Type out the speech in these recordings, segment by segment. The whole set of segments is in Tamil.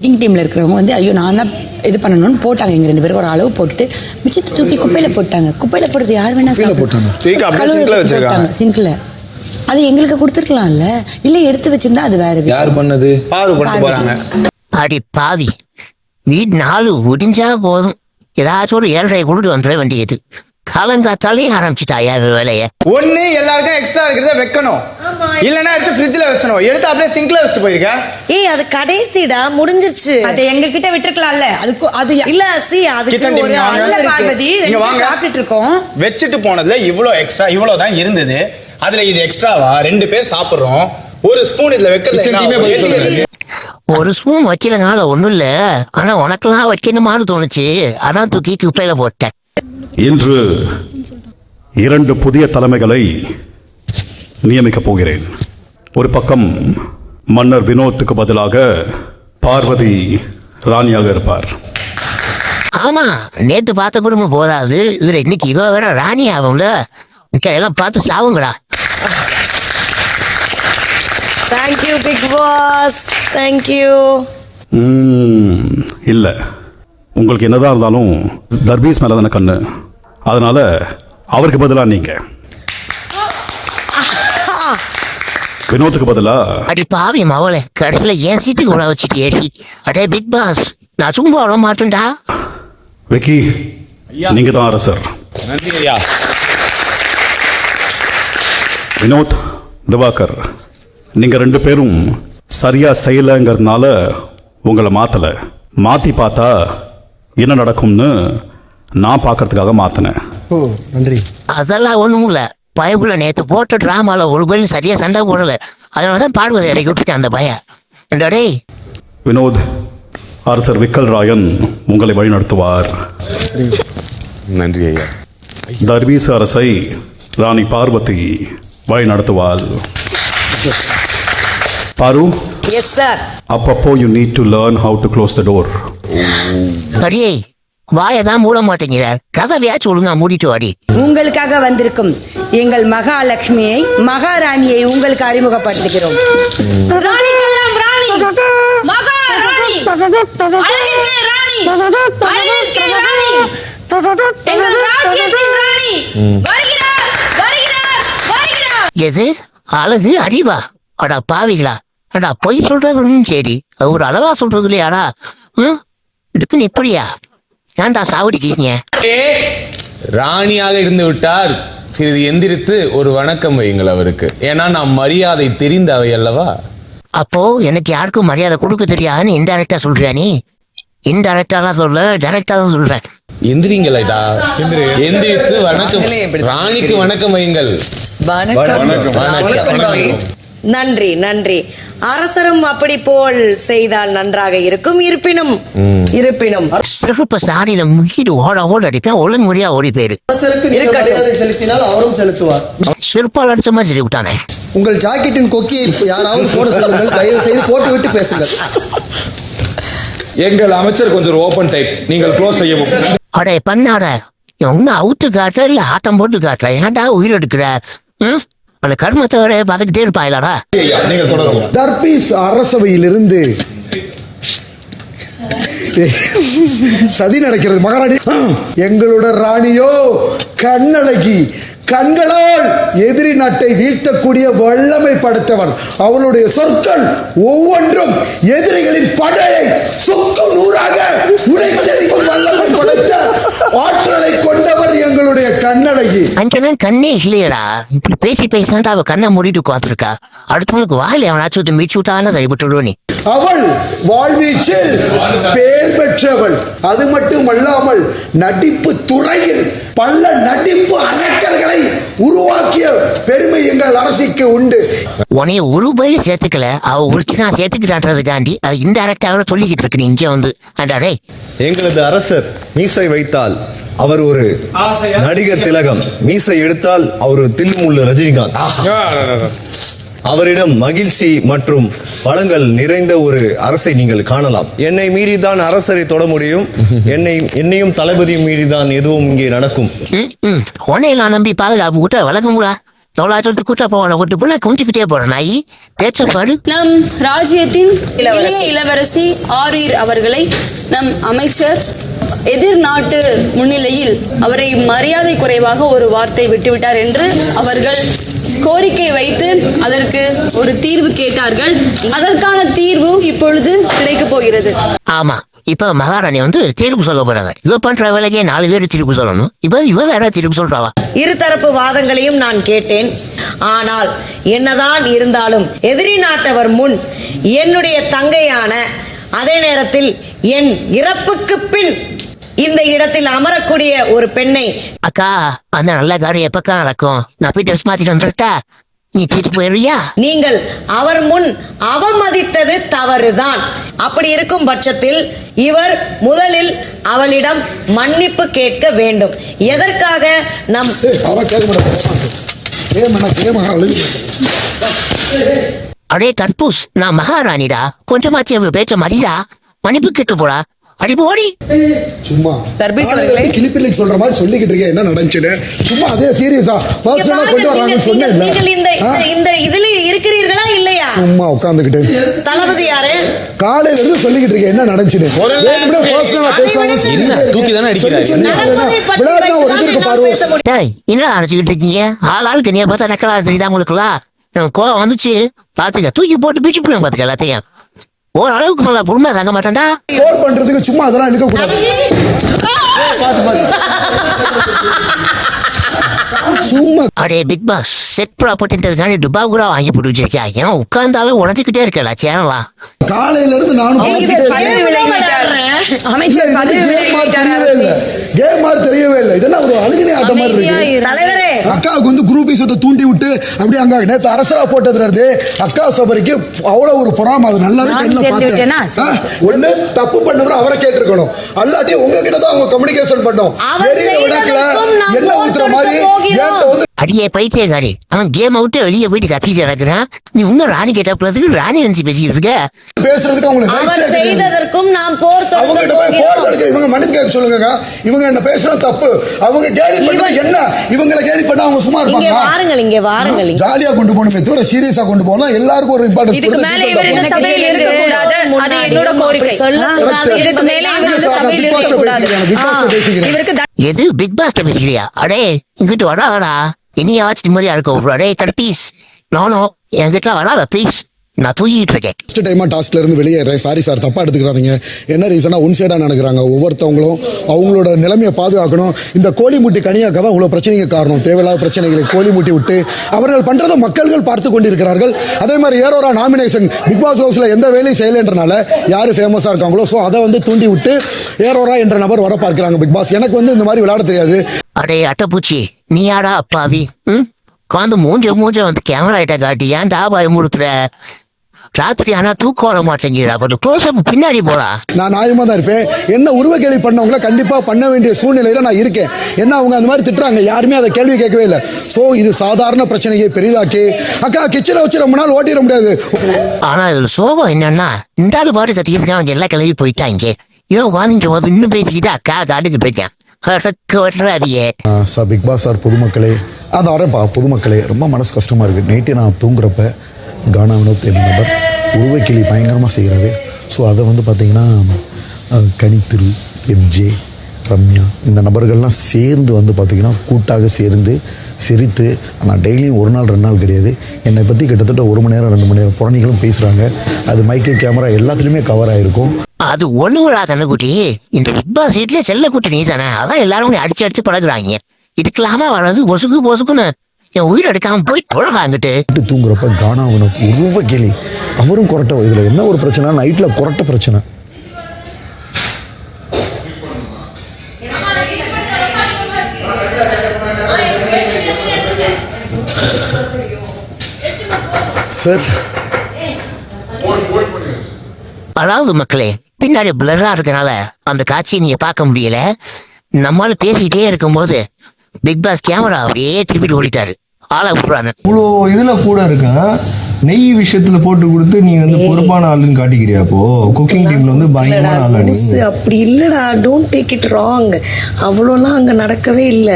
எடிட்டிங் டீமில் இருக்கிறவங்க வந்து ஐயோ நான் தான் இது பண்ணணும்னு போட்டாங்க. எங்க ரெண்டு பேரும் ஒரு அளவு போட்டுட்டு மிச்சத்தை தூக்கி குப்பையில போட்டாங்க. குப்பையில போடுறது யார் வேணா போட்டாங்க. சிங்க்ல வச்சிருக்காங்க. சிங்க்ல. அது எங்களுக்கு கொடுத்துருக்கலாம்ல. இல்ல எடுத்து வச்சிருந்தா அது வேற விஷயம். யார் பண்ணது? பாரு கொண்டு போறாங்க. அடி பாவி. வீடு நாலு முடிஞ்சா போதும். ஏதாச்சும் ஒரு ஏழரை கொண்டு வந்துட வேண்டியது. காலங்காத்தாலே ஆரம்பிச்சிட்டாயா வேலைய? ஒண்ணு எல்லாருக்கும் எக்ஸ்ட்ரா இருக்கிறத வைக்கணும். இல்லனா எடுத்து ஃப்ரிட்ஜ்ல வச்சணும் எடுத்து அப்படியே சிங்க்ல வச்சுட்டு போயிருக்க. ஏய் அது கடைசிடா முடிஞ்சிருச்சு. அதை எங்க கிட்ட விட்டுருக்கலாம்ல. அதுக்கு அது இல்ல சி அதுக்கு ஒரு நீங்க இருக்கு. பார்வதி ரெண்டு வாங்க. சாப்பிட்டுட்டு இருக்கோம். வச்சுட்டு போனதுல இவ்வளோ எக்ஸ்ட்ரா இவ்வளோ தான் இருந்தது. அதுல இது எக்ஸ்ட்ராவா ரெண்டு பேர் சாப்பிடுறோம். ஒரு ஸ்பூன் இதுல வைக்கிறது. ஒரு ஸ்பூன் வைக்கிறனால ஒண்ணும் இல்ல. ஆனா உனக்கெல்லாம் வைக்கணுமான்னு தோணுச்சு. அதான் தூக்கி குப்பையில போட்டேன். இன்று இரண்டு புதிய தலைமைகளை நியமிக்கப் போகிறேன். ஒரு பக்கம் மன்னர் வினோத்துக்கு பதிலாக பார்வதி ராணியாக இருப்பார். ஆமா நேத்து பார்த்த குடும்பம் போதாது. இதுல இன்னைக்கு இவ வேற ராணி ஆகும்ல. எல்லாம் பார்த்து Thank you big boss thank you ம், இல்லை. உங்களுக்கு என்னதான் இருந்தாலும் தர்பீஸ் மேலே தானே கண்ணு. அதனால அவருக்கு பதிலாக நீங்க. வினோத்துக்கு பதிலாக அடி பாவி மவளே கடைசியில என் சீட்டுக்கு உள்ள வச்சுட்டு ஏடி அடே பிக் பாஸ் நான் சும்மா வர மாட்டேன்டா. விக்கி நீங்க தான் அரசர். நன்றி ஐயா. வினோத் திவாகர் நீங்க ரெண்டு பேரும் சரியா செய்யலைங்கிறதுனால உங்களை மாத்தல. மாத்தி பார்த்தா என்ன நடக்கும்னு நான் பார்க்கறதுக்காக மாத்தினேன். ஓ நன்றி. அதெல்லாம் ஒண்ணும் இல்ல. பயக்குள்ள நேத்து போட்ட டிராமால ஒரு பேரும் சரியா சண்டை போடல. அதனாலதான் பார்வதி இறக்கி விட்டுட்டேன் அந்த பய. இந்த டேய். வினோத் அரசர் விக்கல் ராயன் உங்களை வழிநடத்துவார். நன்றி ஐயா. தர்வீஸ் அரசை ராணி பார்வதி வழிநடத்துவாள். பாரு எஸ் சார் அப்பப்போ you need to learn how to close the door அடியே வாயை தான் மூட மாட்டேங்கிற. கதவையாச்சும் ஒழுங்கா மூடிட்டு வாடி. உங்களுக்காக வந்திருக்கும் எங்கள் மகாலட்சுமியை மகாராணியை உங்களுக்கு அறிமுகப்படுத்துகிறோம். ராணிக்கெல்லாம் ராணி. மகா ராணி அழகிற்கே ராணி. அறிவிற்கே ராணி. எங்கள் ராஜ்யத்தின் ராணி. வருகிறார் வருகிறார் வருகிறார். எது? அழகு அறிவா? அடா பாவிகளா. அடா பொய் சொல்றதுன்னு சரி. ஒரு அளவா சொல்றது இல்லையாடா ம் இதுக்குன்னு இப்படியா? ஏன்டா சாவடிக்கிறீங்க? ராணியாக இருந்து விட்டார். சிறிது எந்திரித்து ஒரு வணக்கம் வையுங்கள் அவருக்கு. ஏன்னா நாம் மரியாதை தெரிந்தவை அல்லவா? அப்போ எனக்கு யாருக்கும் மரியாதை கொடுக்க தெரியாதுன்னு இன்டைரக்டா சொல்றியா நீ? இன்டைரக்டாலாம் சொல்ல டைரக்டா தான் சொல்றேன் எந்திரிங்களா எந்திரித்து வணக்கம். ராணிக்கு வணக்கம் வையுங்கள். வணக்கம். நன்றி நன்றி. அரசரும் அப்படி போல் செய்தால் நன்றாக இருக்கும். இருப்பினும் இருப்பினும். சிறப்பு சாணியில முக்கிட்டு ஓட ஓட அடிப்பேன். ஒழுங்குமுறையா ஓடி போயிரு. செலுத்தினால் அவரும் செலுத்துவார். சிறப்பால் அடிச்ச மாதிரி சொல்லி விட்டானே. உங்கள் ஜாக்கெட்டின் கொக்கியை யாராவது போட சொல்லுங்கள். தயவு செய்து போட்டு விட்டு பேசுங்கள். எங்கள் அமைச்சர் கொஞ்சம் ஓபன் டைப் நீங்கள் க்ளோஸ் செய்யவும். அடே பண்ணாட ஒன்னு அவுத்து காட்டுற இல்ல ஆட்டம் போட்டு காட்டுற. ஏன்டா உயிர் எடுக்கிற? ம்? அந்த கர்மத்தை வர பார்த்துக்கிட்டே இருப்பாயிலாடா தர்பீஸ் அரசவையிலிருந்து சதி நடக்கிறது. மகாராணி எங்களோட ராணியோ கண்ணழகி கண்களால் எதிரி நாட்டை வீழ்த்தக்கூடிய வல்லமை படைத்தவன் அவளுடைய சொற்கள் ஒவ்வொன்றும் எதிரிகளின் படையை சொக்கு நூறாக உடைத்தெறியும் வல்லமை படைத்த ஆற்றலை கொண்டவர். எங்களுடைய கண்ணழகி. அங்கெல்லாம் கண்ணே இல்லையடா. இப்படி பேசி பேசினா அவ கண்ணை மூடிட்டு உட்காந்துருக்கா அடுத்தவனுக்கு வாயில அவனாச்சும் மிச்சு விட்டாலும் சரிபட்டு நீ. அவள் வாழ்வீச்சில் பேர் பெற்றவள். அது மட்டுமல்லாமல் நடிப்பு துறையில் பல நடிப்பு அரக்கர்களை உருவாக்கிய பெருமை எங்கள் அரசிக்கு உண்டு. உனைய ஒரு பயில சேர்த்துக்கல. அவ உருக்கி நான் சேர்த்துக்கிட்டான்றதுக்காண்டி அது இன்டெரக்டாக சொல்லிக்கிட்டு இருக்கு நீ இங்கே வந்து. அண்டா டேய் எங்களது அரசர் மீசை வைத்தால் அவர் ஒரு நடிகர் திலகம். மீசை எடுத்தால் அவர் தில்முள்ள ரஜினிகாந்த். அவரிடம் மகிழ்ச்சி மற்றும் வளங்கள் நிறைந்த ஒரு அரசை நீங்கள் காணலாம். என்னை மீறிதான் அரசரை தொட முடியும். என்னை என்னையும் தளபதியும் மீறிதான் எதுவும் இங்கே நடக்கும். உன்னை நான் நம்பி பாதுகாப்பு கூட்ட வழக்கமுடா நோலா சொல்லிட்டு கூட்டா போவான. கூட்டு போல குஞ்சுக்கிட்டே போற நாய் பேச்ச பாரு நம் ராஜ்யத்தின். இளைய இளவரசி ஆரீர் அவர்களை நம் அமைச்சர் எதிர் நாட்டு முன்னிலையில் அவரை மரியாதை குறைவாக ஒரு வார்த்தை விட்டுவிட்டார் என்று அவர்கள் கோரிக்கை வைத்து அதற்கு ஒரு தீர்வு கேட்டார்கள். அதற்கான தீர்வு இப்பொழுது கிடைக்கப் போகிறது. ஆமா இப்ப மகாராணி வந்து தீர்ப்பு சொல்ல போறாங்க. இவ பண்ற வேலைக்கே நாலு பேர் தீர்ப்பு சொல்லணும். இப்ப இவ வேற தீர்ப்பு சொல்றாளா? இருதரப்பு வாதங்களையும் நான் கேட்டேன். ஆனால் என்னதான் இருந்தாலும் எதிரி நாட்டவர் முன் என்னுடைய தங்கையான அதே நேரத்தில் என் இறப்புக்கு பின் இந்த இடத்தில் அமரக்கூடிய ஒரு பெண்ணை அக்கா அந்த நல்ல காரியம் எப்பக்கா நடக்கும்? நான் போய் ட்ரெஸ் மாத்திட்டு வந்துட்டா நீ நீங்கள் அவர் முன் அவமதித்தது தவறுதான். அப்படி இருக்கும் பட்சத்தில் இவர் முதலில் அவளிடம் மன்னிப்பு கேட்க வேண்டும். எதற்காக நம் அடே தர்பூஸ் நான் மகாராணிடா. கொஞ்சமாச்சு பேச்ச மதிடா. மன்னிப்பு கேட்டு போடா. அடி போடி. சும்மா. தர்பீஸ் அவர்களே. கிளிப்பிள்ளைக்கு சொல்ற மாதிரி சொல்லிக்கிட்டு இருக்கேன். என்ன நடந்துச்சுன்னு. சும்மா அதே சீரியஸா இங்க பர்சனலா பாருங்க, கொண்டு வராங்கன்னு நீங்கள்- சொன்னேன் நீங்கள் இந்த இந்த- இதுல இருக்கிறீர்களா இல்லையா? சும்மா உட்காந்துக்கிட்டு தளபதி யாரு? காலையில இருந்து சொல்லிக்கிட்டு இருக்கேன். என்ன நடந்துச்சுன்னு. வேணும்னே பர்சனலா பேசுறாங்க என்ன, தூக்கி தானே பற்றி விளையாட்டு ஒரு இது இருக்கு. டேய் என்ன இருக்கீங்க? ஆள் ஆளுக்கு நீ பார்த்தா நக்கலா தெரியுதா உங்களுக்குலாம் கோவம் வந்துச்சு. பாத்துக்க தூக்கி போட்டு பிச்சு போடுங்க பாத்துக்க எல்லாத்தையும். ஒரு அளவுக்கு மேல பொறுமை தாங்க மாட்டேன்டா. ஸ்கோர் பண்றதுக்கு சும்மா அதெல்லாம் எடுக்க கூடாது சும்மா. அடே பிக் பாஸ் செட் ப்ராப்பர்ட்டின்றதுக்காண்டி டுபா கூட வாங்கி போட்டு வச்சிருக்கியா ஏன் உட்கார்ந்தாலும் உடஞ்சிக்கிட்டே இருக்கல சேனலா காலையில இருந்து நானும் கேம் மாதிரி தெரியவே இல்ல. இதெல்லாம் ஒரு அழுகினே ஆட்டம் மாதிரி இருக்கு. தலைவரே. அக்காவுக்கு வந்து குரூப் ஈசத்தை தூண்டி விட்டு அப்படியே அங்க நேத்து அரசரா போட்டதுல இருந்து அக்கா சபரிக்கு அவ்வளவு ஒரு பொறாம. அது நல்லாவே கண்ணில்? பார்த்தேன். ஒண்ணு தப்பு பண்ணவரை அவரை கேட்டிருக்கணும். அல்லாட்டி உங்ககிட்ட தான் அவங்க கம்யூனிகேஷன் பண்ணோம். அவர் வெளியில விடக்கல என்ன ஊத்துற மாதிரி? ஓட்டெடுக்க போகிறோம். ஏன்ட்ட வந்து அடியே பைத்தியக்காரி. அவன் கேம் விட்டு வெளியே போயிட்டு கத்திட்டு கிடக்குறான் நீ இன்னும் ராணி கேட்டப்பறதுக்கு ராணி நினைச்சு பேசிட்டு இருக்க? பேசுறதுக்கு அவங்களுக்கு அவர். செய்ததற்கும் நாம் போர் கிட்ட போகிறோம். தொடுக்க இவங்க மன்னிப்பு கேட்க சொல்லுங்க இவங்க என்ன பேசுறது தப்பு. அவங்க கேலி பண்ணா என்ன? இவங்களை கேலி பண்ணா அவங்க சும்மா இங்கே இருப்பாங்க வாருங்கள் இங்கே வாருங்கள். இங்கே. ஜாலியா கொண்டு போகணுமே தவிர சீரியஸா கொண்டு போனா எல்லாருக்கும் ஒரு இம்பார்ட்டன்ஸ் இதுக்கு மேல இவர் இந்த சபையில் இருக்க கூடாது அது என்னோட கோரிக்கை. இதுக்கு மேல இவர் இந்த சபையில் இருக்க கூடாது இவருக்கு எது? பிக் பாஸ் பேசுறியா? அடே இங்கிட்டு வராடா இனியாச்சும் நிம்மதியா இருக்க அடே தடுப்பீஸ் நானும் என்கிட்ட வராத ப்ளீஸ் நான் தூங்கிட்டு இருக்கேன். ஃபஸ்ட் டைமாக டாஸ்க்ல இருந்து வெளியேறேன். சாரி சார் தப்பாக எடுத்துக்கிறாதீங்க. என்ன ரீசனாக ஒன் சைடாக நினைக்கிறாங்க ஒவ்வொருத்தவங்களும் அவங்களோட நிலைமையை பாதுகாக்கணும். இந்த கோழி முட்டி கனியாக்க தான் இவ்வளோ பிரச்சனைக்கு காரணம். தேவையில்லாத பிரச்சனைகளை கோழி முட்டி விட்டு அவர்கள் பண்ணுறதை மக்கள்கள் பார்த்து கொண்டிருக்கிறார்கள். அதே மாதிரி ஏரோரா நாமினேஷன் பிக் பாஸ் ஹவுஸில் எந்த வேலையும் செய்யலைன்றனால யார் ஃபேமஸாக இருக்காங்களோ ஸோ அதை வந்து தூண்டி விட்டு ஏரோரா என்ற நபர் வர பார்க்குறாங்க பிக் பாஸ் எனக்கு வந்து இந்த மாதிரி விளையாட தெரியாது. அடே அட்டைப்பூச்சி நீ யாடா அப்பாவி? ம்? உட்காந்து மூஞ்ச மூஞ்ச வந்து கேமரா கிட்ட காட்டி ஏன்டா பயமுறுத்துற ராத்திரி ஆனா தூக்கம் வர மாட்டேங்கிறா கொஞ்சம் க்ளோஸ் அப் பின்னாடி போடா. நான் நியாயமாக தான் இருப்பேன். என்ன உருவ கேள்வி பண்ணவங்கள கண்டிப்பாக பண்ண வேண்டிய சூழ்நிலையில் நான் இருக்கேன். என்ன அவங்க அந்த மாதிரி திட்டுறாங்க? யாருமே அதை கேள்வி கேட்கவே இல்லை. ஸோ இது சாதாரண பிரச்சனையை பெரிதாக்கி. அக்கா கிச்சனை வச்சு ரொம்ப நாள் ஓட்டிட முடியாது. ஆனா இதுல சோகம் என்னன்னா இந்த பாரு சத்தியம் அவங்க எல்லாம் கிளம்பி போயிட்டாங்க இவன் வாங்கிட்டு இன்னும் பேசிக்கிட்டு அக்கா காட்டுக்கு போயிட்டான் சார் பிக் பாஸ் சார் பொதுமக்களே அதான் வரேன்ப்பா பொதுமக்களே ரொம்ப மனசு கஷ்டமாக இருக்குது நைட்டு நான் தூங்குறப்ப கானா வினோத் என்ன நபர் உருவக்கிளி பயங்கரமாக செய்கிறாரு ஸோ அதை வந்து பார்த்தீங்கன்னா கனித்திரு எம்ஜே ரம்யா இந்த நபர்கள்லாம் சேர்ந்து வந்து பார்த்திங்கன்னா கூட்டாக சேர்ந்து சிரித்து ஆனால் டெய்லியும் ஒரு நாள் ரெண்டு நாள் கிடையாது. என்னை பற்றி கிட்டத்தட்ட ஒரு மணி நேரம் ரெண்டு மணி நேரம் புறணிகளும் பேசுகிறாங்க அது மைக்கு கேமரா எல்லாத்துலேயுமே கவர் ஆகிருக்கும் அது ஒண்ணு விழா தண்ணுக்குட்டி இந்த பிக் பாஸ் வீட்லயே செல்ல குட்டி நீ தானே அதான் எல்லாரும் உன்னை அடிச்சு அடிச்சு பழகுறாங்க. இதுக்கெல்லாம வர்றது பொசுக்கு பொசுக்குன்னு என் உயிர் எடுக்காம போய் தொழகாங்கிட்டு தூங்குறப்ப கானா வினோத் உருவ கிளி. அவரும் கொரட்டை இதில் என்ன ஒரு பிரச்சனை? நைட்டில் கொரட்டை பிரச்சனை. சார். அதாவது மக்களே பின்னாடி பிளரா இருக்கனால அந்த காட்சியை நீங்க பார்க்க முடியல. நம்மால பேசிக்கிட்டே இருக்கும்போது பிக் பாஸ் கேமரா அப்படியே திருப்பிட்டு ஓடிட்டாரு. ஆளை விடுறாங்க இவ்வளோ இதுல கூட இருக்கேன் நெய் விஷயத்துல போட்டு கொடுத்து நீ வந்து பொறுப்பான ஆளுன்னு காட்டிக்கிறியா அப்போ? குக்கிங் டீம்ல வந்து பயங்கரமான ஆளா அப்படி இல்லடா டோன்ட் டேக் இட் ராங் அவ்வளோலாம் அங்க நடக்கவே இல்ல.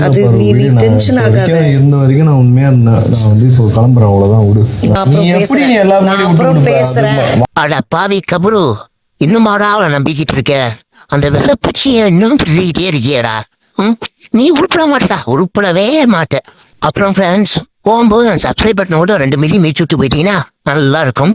அது நீ- நீ விடு, நான் tension இப்ப ஆகாத. வரைக்கும் இருந்த வரைக்கும் நான் உண்மையா இருந்தேன் நான் வந்து இப்போ கிளம்புறேன் அவ்வளவுதான் விடு நான் அப்புறம் நீ எப்படி நீ பேசுறேன். எல்லாரும் நான் முன்னாடி அப்புறம் விட்டு பேசுறேன். அட பாவி கபரு இன்னும் அவளை நம்பிக்கிட்டு இருக்க அந்த விசப்பூச்சியை இன்னும் திருடிக்கிட்டே இருக்கியடா ம்? நீ உருப்பட மாட்டா உருப்படவே மாட்ட அப்புறம் ஃப்ரெண்ட்ஸ் போகும்போது அந்த சப்ஸ்கிரைப் பட்டனோட ரெண்டு மிதி மீச்சு விட்டு போயிட்டீங்கன்னா நல்லா இருக்கும்